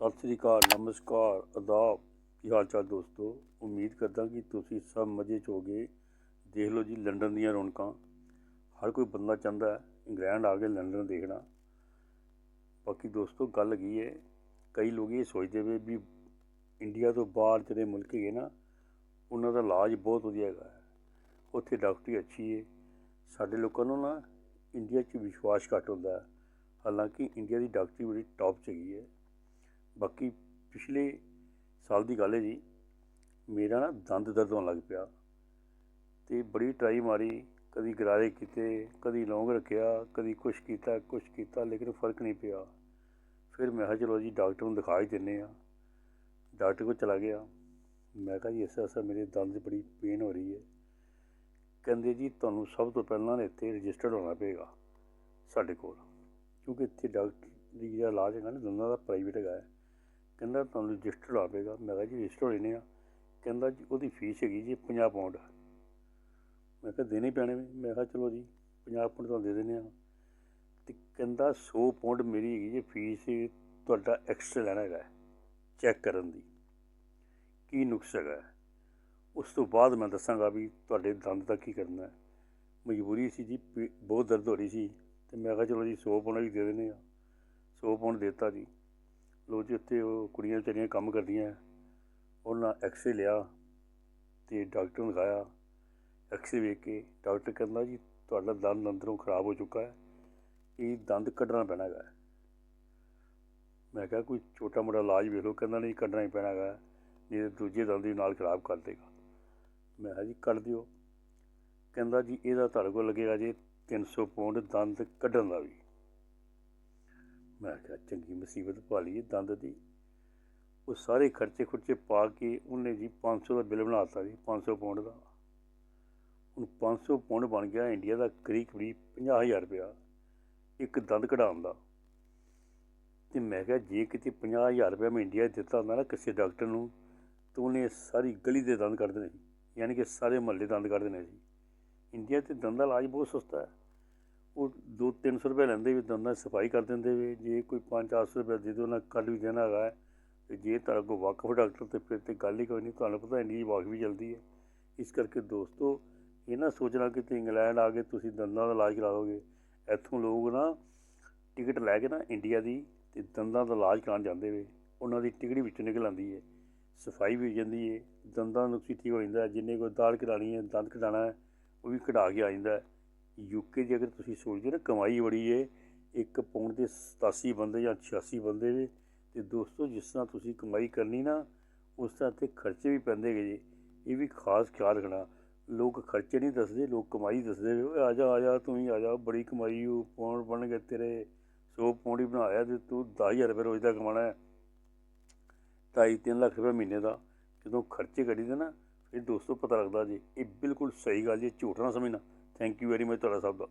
ਸਤਿ ਸ੍ਰੀ ਅਕਾਲ, ਨਮਸਕਾਰ ਅਦਾਬ ਕੀ ਹਾਲ ਚਾਲ ਦੋਸਤੋ? ਉਮੀਦ ਕਰਦਾ ਕਿ ਤੁਸੀਂ ਸਭ ਮਜ਼ੇ 'ਚ ਹੋਗੇ। ਦੇਖ ਲਓ ਜੀ, ਲੰਡਨ ਦੀਆਂ ਰੌਣਕਾਂ। ਹਰ ਕੋਈ ਬੰਦਾ ਚਾਹੁੰਦਾ ਹੈ ਇੰਗਲੈਂਡ ਆ ਕੇ ਲੰਡਨ ਦੇਖਣਾ। ਬਾਕੀ ਦੋਸਤੋ, ਗੱਲ ਕੀ ਹੈ ਕਈ ਲੋਕ ਇਹ ਸੋਚਦੇ ਵੇ ਵੀ ਇੰਡੀਆ ਤੋਂ ਬਾਹਰ ਜਿਹੜੇ ਮੁਲਕ ਹੈਗੇ ਨਾ, ਉਹਨਾਂ ਦਾ ਇਲਾਜ ਬਹੁਤ ਵਧੀਆ ਹੈਗਾ। ਉੱਥੇ ਡਾਕਟਰੀ ਅੱਛੀ ਹੈ ਸਾਡੇ ਲੋਕਾਂ ਨੂੰ ਨਾ ਇੰਡੀਆ 'ਚ ਵਿਸ਼ਵਾਸ ਘੱਟ ਹੁੰਦਾ। ਹਾਲਾਂਕਿ ਇੰਡੀਆ ਦੀ ਡਾਕਟਰੀ ਬੜੀ ਟੌਪ 'ਚ ਹੈਗੀ ਹੈ ਬਾਕੀ ਪਿਛਲੇ ਸਾਲ ਦੀ ਗੱਲ ਹੈ ਜੀ, ਮੇਰਾ ਨਾ ਦੰਦ ਦਰਦ ਹੋਣ ਲੱਗ ਪਿਆ ਤੇ ਬੜੀ ਟਰਾਈ ਮਾਰੀ, ਕਦੀ ਗਰਾਰੇ ਕੀਤੇ, ਕਦੀ ਲੌਂਗ ਰੱਖਿਆ, ਕਦੀ ਕੁਛ ਕੀਤਾ ਕੁਛ ਕੀਤਾ, ਲੇਕਿਨ ਫ਼ਰਕ ਨਹੀਂ ਪਿਆ। ਫਿਰ ਮੈਂ ਕਿਹਾ, ਚਲੋ ਜੀ, ਡਾਕਟਰ ਨੂੰ ਦਿਖਾ ਹੀ ਦਿੰਨੇ ਆ ਡਾਕਟਰ ਕੋਲ ਚਲਾ ਗਿਆ। ਮੈਂ ਕਿਹਾ ਜੀ, ਇਸ ਐਸਾ ਮੇਰੇ ਦੰਦ 'ਚ ਬੜੀ ਪੇਨ ਹੋ ਰਹੀ ਹੈ। ਕਹਿੰਦੇ ਜੀ, ਤੁਹਾਨੂੰ ਸਭ ਤੋਂ ਪਹਿਲਾਂ ਨਾ ਇੱਥੇ ਰਜਿਸਟਰਡ ਹੋਣਾ ਪਏਗਾ ਸਾਡੇ ਕੋਲ। ਕਿਉਂਕਿ ਇੱਥੇ ਡਾਕਟਰ ਦੀ ਜਿਹੜਾ ਇਲਾਜ ਹੈਗਾ ਨਾ, ਦੋਨਾਂ ਦਾ ਪ੍ਰਾਈਵੇਟ ਹੈਗਾ ਹੈ। ਕਹਿੰਦਾ ਤੁਹਾਨੂੰ ਰਜਿਸਟਰ ਹੋਣਾ ਪਏਗਾ ਮੈਂ ਕਿਹਾ ਜੀ ਰਜਿਸਟਰ ਹੋਣੇ ਆ। ਕਹਿੰਦਾ ਜੀ ਉਹਦੀ ਫੀਸ ਹੈਗੀ ਜੀ 50 ਪਾਉਂਡ ਮੈਂ ਕਿਹਾ ਦੇਣੇ ਪੈਣੇ ਨੇ ਮੈਂ ਕਿਹਾ ਚਲੋ ਜੀ 50 ਪਾਉਂਡ ਤੁਹਾਨੂੰ ਦੇ ਦਿੰਦੇ ਆ। ਤੇ ਕਹਿੰਦਾ 100 ਪਾਉਂਡ ਮੇਰੀ ਹੈਗੀ ਜੀ ਫੀਸ ਤੁਹਾਡਾ ਐਕਸਟਰਾ ਲੈਣਾ ਹੈਗਾ, ਚੈੱਕ ਕਰਨ ਦੀ। ਕੀ ਨੁਕਸ ਹੈਗਾ? ਹੈ। ਉਸ ਤੋਂ ਬਾਅਦ ਮੈਂ ਦੱਸਾਂਗਾ ਵੀ ਤੁਹਾਡੇ ਦੰਦ ਦਾ ਕੀ ਕਰਨਾ ਹੈ। ਮਜਬੂਰੀ ਸੀ ਜੀ, ਪੇ- ਬਹੁਤ ਦਰਦ ਹੋ ਰਹੀ ਸੀ। ਤੇ ਮੈਂ ਕਿਹਾ ਚਲੋ ਜੀ 100 ਪਾਉਂਡ ਵੀ ਦੇ ਦਿੰਦੇ ਆ। 100 ਪਾਉਂਡ ਦਿੱਤਾ ਜੀ। ਲੋ ਜੀ, ਉੱਥੇ ਉਹ ਕੁੜੀਆਂ ਵਿਚਾਰੀਆਂ ਕੰਮ ਕਰਦੀਆਂ। ਉਹਨਾਂ ਐਕਸਰੇ ਲਿਆ ਤੇ ਡਾਕਟਰ ਨੂੰ ਦਿਖਾਇਆ। ਐਕਸਰੇ ਵੇਖ ਕੇ ਡਾਕਟਰ ਕਹਿੰਦਾ ਜੀ, ਤੁਹਾਡਾ ਦੰਦ ਅੰਦਰੋਂ ਖਰਾਬ ਹੋ ਚੁੱਕਾ ਹੈ। ਇਹ ਦੰਦ ਕੱਢਣਾ ਪੈਣਾ ਹੈਗਾ। ਮੈਂ ਕਿਹਾ, ਕੋਈ ਛੋਟਾ ਮੋਟਾ ਇਲਾਜ ਵੇਖ ਲਓ। ਕਹਿੰਦਾ, ਨਹੀਂ, ਕੱਢਣਾ ਹੀ ਪੈਣਾ ਹੈਗਾ। ਨਹੀਂ ਦੂਜੇ ਦੰਦ ਵੀ ਨਾਲ ਖਰਾਬ ਕਰ ਦੇਗਾ। ਮੈਂ ਕਿਹਾ ਜੀ, ਕੱਢ ਦਿਓ। ਕਹਿੰਦਾ ਜੀ, ਇਹਦਾ ਤੁਹਾਡੇ ਕੋਲ ਲੱਗੇਗਾ ਜੀ 300 ਪਾਉਂਡ ਦੰਦ ਕੱਢਣ ਦਾ ਵੀ। ਮੈਂ ਕਿਹਾ, ਚੰਗੀ ਮੁਸੀਬਤ ਪਾ ਲਈ ਦੰਦ ਦੀ। ਉਹ ਸਾਰੇ ਖਰਚੇ ਖੁਰਚੇ ਪਾ ਕੇ ਉਹਨੇ ਜੀ 500 ਦਾ ਬਿੱਲ ਬਣਾ ਦਿੱਤਾ ਜੀ 500 ਪਾਉਂਡ ਦਾ। ਹੁਣ 500 ਪਾਉਂਡ ਬਣ ਗਿਆ ਇੰਡੀਆ ਦਾ ਕਰੀਬ ਕਰੀਬ 50000 ਰੁਪਇਆ ਇੱਕ ਦੰਦ ਕਢਾਉਣ ਦਾ। ਤੇ ਮੈਂ ਕਿਹਾ, ਜੇ ਕਿਤੇ 50000 ਰੁਪਇਆ ਮੈਂ ਇੰਡੀਆ 'ਚ ਦਿੱਤਾ ਹੁੰਦਾ ਨਾ ਕਿਸੇ ਡਾਕਟਰ ਨੂੰ, ਤਾਂ ਉਹਨੇ ਸਾਰੀ ਗਲੀ ਦੇ ਦੰਦ ਕੱਢ ਦੇਣੇ ਸੀ, ਯਾਨੀ ਕਿ ਸਾਰੇ ਮਹੱਲੇ ਦੰਦ ਕੱਢ ਦੇਣੇ ਸੀ। ਇੰਡੀਆ 'ਤੇ ਦੰਦ ਦਾ ਇਲਾਜ ਬਹੁਤ ਸਸਤਾ ਹੈ। ਉਹ 2-300 ਰੁਪਏ ਲੈਂਦੇ ਵੀ ਦੰਦਾਂ ਦੀ ਸਫ਼ਾਈ ਕਰ ਦਿੰਦੇ ਵੀ, ਜੇ ਕੋਈ 5-400 ਰੁਪਏ ਦੇ ਦਿਓ ਨਾ ਕੱਢ ਵੀ ਦੇਣਾ ਹੈਗਾ ਹੈ। ਤੇ ਜੇ ਤੁਹਾਡੇ ਕੋਲ ਵਾਕਫ ਡਾਕਟਰ ਤੇ ਫਿਰ ਤੇ ਗੱਲ ਹੀ ਕੋਈ ਨਹੀਂ, ਤੁਹਾਨੂੰ ਪਤਾ ਇੰਡੀਆ 'ਚ ਵਾਕ ਵੀ ਜਲਦੀ ਹੈ ਇਸ ਕਰਕੇ ਦੋਸਤੋ, ਇਹ ਨਾ ਸੋਚਣਾ ਕਿ ਤੁਸੀਂ ਇੰਗਲੈਂਡ ਆ ਕੇ ਤੁਸੀਂ ਦੰਦਾਂ ਦਾ ਇਲਾਜ ਕਰਾ ਲਓਗੇ ਇੱਥੋਂ ਲੋਕ ਨਾ ਟਿਕਟ ਲੈ ਕੇ ਨਾ ਇੰਡੀਆ ਦੀ ਤੇ ਦੰਦਾਂ ਦਾ ਇਲਾਜ ਕਰਾਉਣ ਜਾਂਦੇ ਵੇ, ਉਹਨਾਂ ਦੀ ਟਿਕਟ ਵਿੱਚੋਂ ਨਿਕਲ ਆਉਂਦੀ ਹੈ, ਸਫ਼ਾਈ ਵੀ ਹੋ ਜਾਂਦੀ ਹੈ, ਦੰਦਾਂ ਨੂੰ ਠੀਕ ਹੋ ਜਾਂਦਾ ਹੈ। ਜਿੰਨੇ ਕੋਈ ਦਾਲ ਕਢਾਉਣੀ ਹੈ, ਦੰਦ ਕਢਾਉਣਾ ਹੈ, ਉਹ ਵੀ ਕਢਾ ਕੇ ਆ ਜਾਂਦਾ ਯੂਕੇ ਦੀ ਅਗਰ ਤੁਸੀਂ ਸੋਚਦੇ ਹੋ ਨਾ, ਕਮਾਈ ਬੜੀ ਹੈ ਇੱਕ ਪਾਉਂਡ ਦੇ 87 ਬੰਦੇ ਜਾਂ 86 ਬੰਦੇ ਨੇ, ਤੇ ਦੋਸਤੋ ਜਿਸ ਤਰ੍ਹਾਂ ਤੁਸੀਂ ਕਮਾਈ ਕਰਨੀ ਨਾ, ਉਸ ਤਰ੍ਹਾਂ ਤੇ ਖਰਚੇ ਵੀ ਪੈਂਦੇ ਹੈਗੇ ਜੀ। ਇਹ ਵੀ ਖਾਸ ਖਿਆਲ ਰੱਖਣਾ। ਲੋਕ ਖਰਚੇ ਨਹੀਂ ਦੱਸਦੇ, ਲੋਕ ਕਮਾਈ ਦੱਸਦੇ ਵੇ ਆ ਜਾ ਆ ਜਾ, ਤੂੰ ਹੀ ਆ ਜਾ, ਬੜੀ ਕਮਾਈ ਉਹ ਪਾਉਂਡ ਬਣ ਗਏ ਤੇਰੇ 100 ਪਾਉਂਡ ਹੀ ਬਣਾਇਆ ਤੇ ਤੂੰ 10000 ਰੁਪਏ ਰੋਜ਼ ਦਾ ਕਮਾਣਾ ਹੈ। ਢਾਈ ਤਿੰਨ ਲੱਖ ਰੁਪਏ ਮਹੀਨੇ ਦਾ, ਜਦੋਂ ਖਰਚੇ ਕਰੀਦੇ ਨਾ, ਫਿਰ ਦੋਸਤੋ ਪਤਾ ਲੱਗਦਾ ਜੀ, ਇਹ ਬਿਲਕੁਲ ਸਹੀ ਗੱਲ ਜੀ, ਝੂਠ ਨਾ ਸਮਝਣਾ। ਥੈਂਕ ਯੂ ਵੈਰੀ ਮਚ ਤੁਹਾਡਾ ਸਭ ਦਾ